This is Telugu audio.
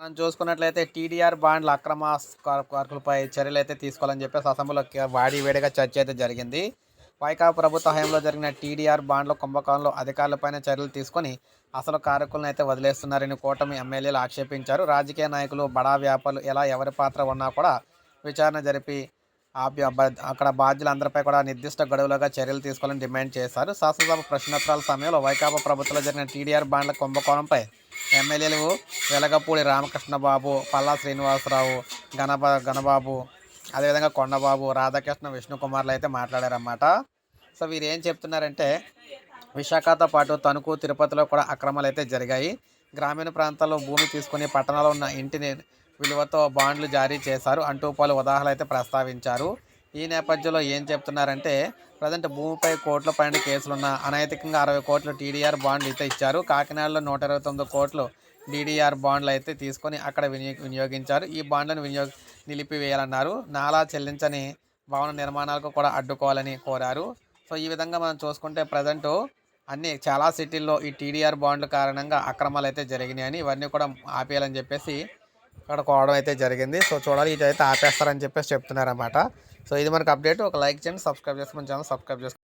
మనం చూసుకున్నట్లయితే టీడీఆర్ బాండ్ల అక్రమ కార్కులపై చర్యలు అయితే తీసుకోవాలని చెప్పేసి అసెంబ్లీలో వాడి వేడిగా చర్చ అయితే జరిగింది. వైకాపా ప్రభుత్వ హయాంలో జరిగిన టీడీఆర్ బాండ్ల కుంభకోణంలో అధికారులపైన చర్యలు తీసుకొని అసలు కారకులను అయితే వదిలేస్తున్నారని కూటమి ఎమ్మెల్యేలు ఆక్షేపించారు. రాజకీయ నాయకులు బడా వ్యాపారులు ఎలా ఎవరి పాత్ర ఉన్నా కూడా విచారణ జరిపి అక్కడ బాధ్యులందరిపై కూడా నిర్దిష్ట గడువులుగా చర్యలు తీసుకోవాలని డిమాండ్ చేశారు. శాసనసభ ప్రశ్నోత్తరాల సమయంలో వైకాపా ప్రభుత్వంలో జరిగిన టీడీఆర్ బాండ్ల కుంభకోణంపై ఎమ్మెల్యేలు వెలగపూడి రామకృష్ణబాబు పల్లా శ్రీనివాసరావు గణబ గణబాబు అదేవిధంగా కొండబాబు రాధాకృష్ణ విష్ణుకుమార్లు అయితే మాట్లాడారన్నమాట. సో వీరు ఏం చెప్తున్నారంటే విశాఖతో పాటు తణుకు తిరుపతిలో కూడా అక్రమాలు అయితే జరిగాయి. గ్రామీణ ప్రాంతాల్లో భూమి తీసుకుని పట్టణాల్లో ఉన్న ఇంటిని విలువతో బాండ్లు జారీ చేశారు. అంటూ పలు ఉదాహరణలు అయితే ప్రస్తావించారు. ఈ నేపథ్యంలో ఏం చెప్తున్నారంటే ప్రజెంట్ భూమిపై కోట్ల పైన కేసులున్న అనైతికంగా అరవై కోట్లు టీడీఆర్ బాండ్లు అయితే ఇచ్చారు. కాకినాడలో నూట ఇరవై తొమ్మిది కోట్లు డీడీఆర్ బాండ్లు అయితే తీసుకొని అక్కడ వినియోగ వినియోగించారు. ఈ బాండ్లను వినియోగ నిలిపివేయాలన్నారు. నాలా చెల్లించని భవన నిర్మాణాలకు కూడా అడ్డుకోవాలని కోరారు. సో ఈ విధంగా మనం చూసుకుంటే ప్రజెంటు అన్ని చాలా సిటీల్లో ఈ టీడీఆర్ బాండ్ల కారణంగా అక్రమాలు అయితే జరిగినాయని ఇవన్నీ కూడా ఆపేయాలని చెప్పేసి ఇక్కడ కోవడం అయితే జరిగింది. సో చూడాలి ఇది అయితే ఆపేస్తారని చెప్పేసి చెప్తున్నారన్నమాట. సో ఇది మనకు అప్డేట్. ఒక లైక్ చేయండి సబ్స్క్రైబ్ చేసుకుని ఛానల్ సబ్స్క్రైబ్ చేసుకోండి.